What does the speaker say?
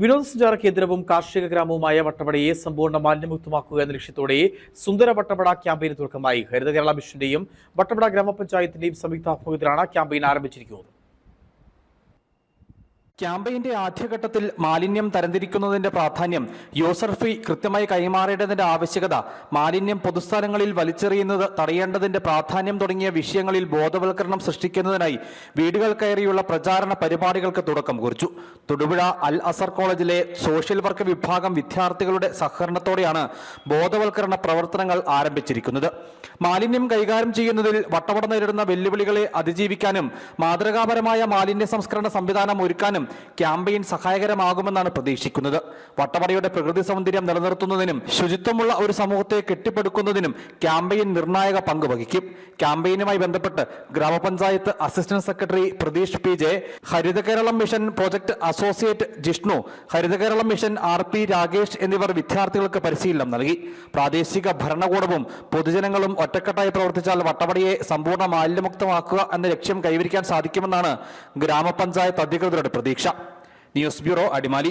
വിനോദസഞ്ചാര കേന്ദ്രവും കാർഷിക ഗ്രാമവുമായ വട്ടവടയെ സമ്പൂർണ മാലിന്യമുക്തമാക്കുക എന്ന ലക്ഷ്യത്തോടെ സുന്ദര വട്ടവട ക്യാമ്പയിന് തുടക്കമായി. ഹരിത കേരള മിഷന്റെയും വട്ടവട ഗ്രാമപഞ്ചായത്തിന്റെയും സംയുക്താഭിമുഖത്തിലാണ് ക്യാമ്പയിൻ ആരംഭിച്ചിരിക്കുന്നത്. ക്യാമ്പയിന്റെ ആദ്യഘട്ടത്തിൽ മാലിന്യം തരംതിരിക്കുന്നതിന്റെ പ്രാധാന്യം യൂസർ ഫീ കൃത്യമായി കൈമാറേണ്ടതിന്റെ ആവശ്യകത മാലിന്യം പൊതുസ്ഥലങ്ങളിൽ വലിച്ചെറിയുന്നത് തടയേണ്ടതിന്റെ പ്രാധാന്യം തുടങ്ങിയ വിഷയങ്ങളിൽ ബോധവൽക്കരണം സൃഷ്ടിക്കുന്നതിനായി വീടുകൾ കയറിയുള്ള പ്രചാരണ പരിപാടികൾക്ക് തുടക്കം കുറിച്ചു. തൊടുപുഴ അൽ അസർ കോളേജിലെ സോഷ്യൽ വർക്ക് വിഭാഗം വിദ്യാർത്ഥികളുടെ സഹകരണത്തോടെയാണ് ബോധവൽക്കരണ പ്രവർത്തനങ്ങൾ ആരംഭിച്ചിരിക്കുന്നത്. മാലിന്യം കൈകാര്യം ചെയ്യുന്നതിൽ വട്ടവട നേരിടുന്ന വെല്ലുവിളികളെ അതിജീവിക്കാനും മാതൃകാപരമായ മാലിന്യ സംസ്കരണ സംവിധാനം ഒരുക്കാനും ക്യാമ്പയിൻ സഹായകരമാകുമെന്നാണ് പ്രതീക്ഷിക്കുന്നത്. വട്ടവടയുടെ പ്രകൃതി സൗന്ദര്യം നിലനിർത്തുന്നതിനും ശുചിത്വമുള്ള ഒരു സമൂഹത്തെ കെട്ടിപ്പടുക്കുന്നതിനും ക്യാമ്പയിൻ നിർണായക പങ്ക് വഹിക്കും. ക്യാമ്പയിനുമായി ബന്ധപ്പെട്ട് ഗ്രാമപഞ്ചായത്ത് assistant secretary Prateesh P J Haritha Keralam mission project associate Jishnu Haritha Keralam mission R P Rakesh എന്നിവർ വിദ്യാർത്ഥികൾക്ക് പരിശീലനം നൽകി. പ്രാദേശിക ഭരണകൂടവും പൊതുജനങ്ങളും ഒറ്റക്കെട്ടായി പ്രവർത്തിച്ചാൽ വട്ടവടയെ സമ്പൂർണ മാലിന്യമുക്തമാക്കുക എന്ന ലക്ഷ്യം കൈവരിക്കാൻ സാധിക്കുമെന്നാണ് ഗ്രാമപഞ്ചായത്ത് അധികൃതരുടെ പ്രതീക്ഷ ന്യൂസ് ബ്യൂറോ അടിമാലി.